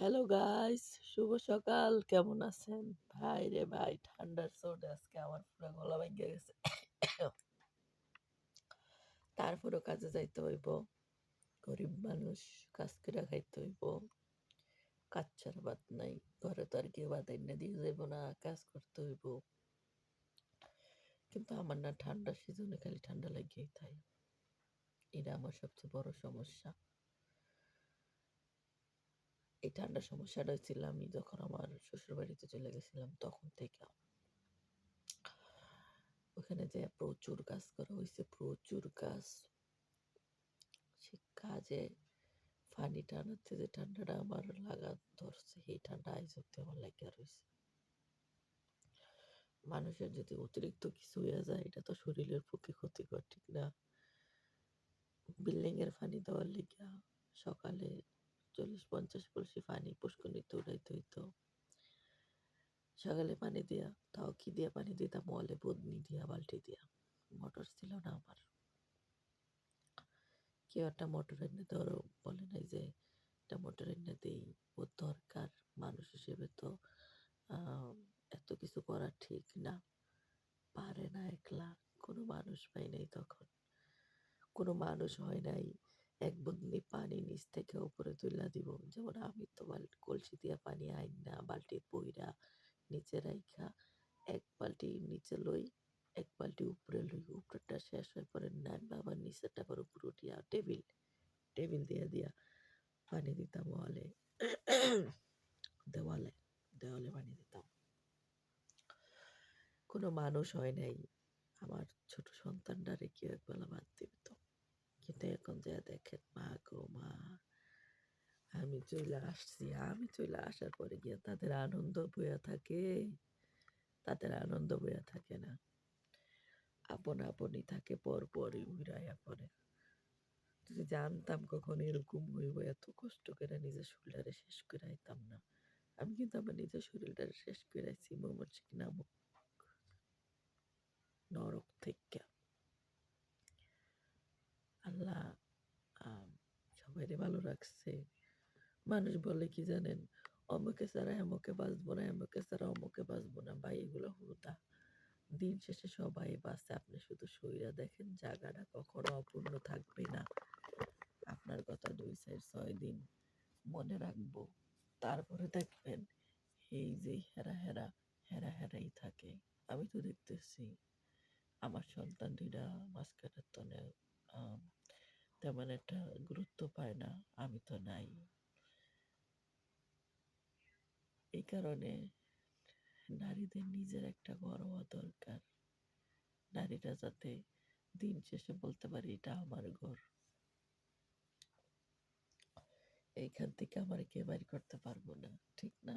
Hello guys, শুভ সকাল। কেমন আছেন? ভাই রে ভাই, ঠান্ডার চোট আজকে আমার পুরো গলা ভেঙে গেছে। তারপরও কাজে যাইতে হইব। গরিব মানুষ, কাজ করে খাইতে হইব। ছাড়া বাদ নাই, ঘরে তো আর কেউ বাদ এনে দিয়ে যাইব না, কাজ করতে হইব। কিন্তু আমার না ঠান্ডার সিজনে খালি ঠান্ডা লাগিয়েই থাকে। এটা আমার সবচেয়ে বড় সমস্যা। এই ঠান্ডার সমস্যাটা হচ্ছিল আমি যখন আমার শ্বশুর বাড়িতে চলে গেছিলাম তখন থেকে ওখানে যে প্রচুর কাজ করা হয়েছে প্রচুর কাজ সে কাজে ফানি টানাতে যে ঠান্ডাটা আমার লাগা ধরছে। এই ঠান্ডা আইজ অব্দি আমার লাগিয়া রয়েছে মানুষের যদি অতিরিক্ত কিছু হয়ে যায়, এটা তো শরীরের পক্ষে ক্ষতিকর, ঠিক না? বিল্ডিং এর ফানি দেওয়ার লিগা সকালে চল্লিশ পঞ্চাশ কলসি পানি পুষ্করণীতে উঠাইতে হইতো। সকালে পানি দিয়া, তাও কি দিয়া পানি দিতাম? মলে বদনি দিয়া, বালতি দিয়া। মোটর ছিল না আমার। কেউ একটা মোটর এনে ধরো বলে নাই যে একটা মোটর এনে দেই। ও দরকার মানুষ হিসেবে তো এত কিছু করা ঠিক না। পারে না একলা। কোনো মানুষ পাই নাই তখন। কোনো মানুষ হয় নাই। এক বদনি পানি নিচ থেকে উপরে তুলে দিব। যেমন আমি তো কলসি দিয়া পানি আইন না, বালতির বইরা নিচে রাইখা, এক বালতি নিচে লই, এক বালতি উপরে লই। উপরেটা শেষ হয়ে পরে নেন আবার নিচেরটা আবার উপরে উঠিয়া টেবিল টেবিল দিয়ে দিয়া পানি দিতাম ওয়ালে, দেওয়ালে দেওয়ালে পানি দিতাম। কোনো মানুষ হয় নাই। আমার ছোট সন্তানটারে কেউ একবেলা বাদ দিত কিন্তু এখন যা দেখেন মা গো মা আমি চলে আসছি আমি চলে আসার পরে গিয়ে তাদের আনন্দ বইয়া থাকে তাদের আনন্দ বইয়া থাকে না আপন আপনই থাকে পর পরই উড়াইয়া পরে যদি জানতাম কখন এরকম হইব এত কষ্ট করে নিজের শরীরটারে শেষ করে আইতাম না আমি কিন্তু আমার নিজের শরীরটারে শেষ করে আইছি মমর্ষিক নামক নরক থেকে সবাইরে ভালো রাখছে। মানুষ বলে কি জানেন? অমুকে ছাড়া এমকে বাঁচবো না এমকে ছাড়া অমুকে বাঁচবো না। ভাই, এগুলো হুদা। দিন শেষে সবাই বাঁচে। আপনি শুধু শরীরা দেখেন, জায়গাটা কখনো অপূর্ণ থাকবে না। আপনার কথা দুই চার ছয় দিন মনে রাখব। তারপরে দেখবেন এই যে হেরা হেরা হেরা হেরাই থাকে। আমি তো দেখতেছি। আমার সন্তান দুইটা মাঝখানের তনে তেমন একটা গুরুত্ব পায় না, আমি তো নাই। এই কারণে নারীদের নিজের একটা ঘর হওয়া দরকার। নারীরা যাতে দিন শেষে বলতে পারে, এটা আমার ঘর। এইখান থেকে আমার কে বাড়ি করতে পারব না, ঠিক না?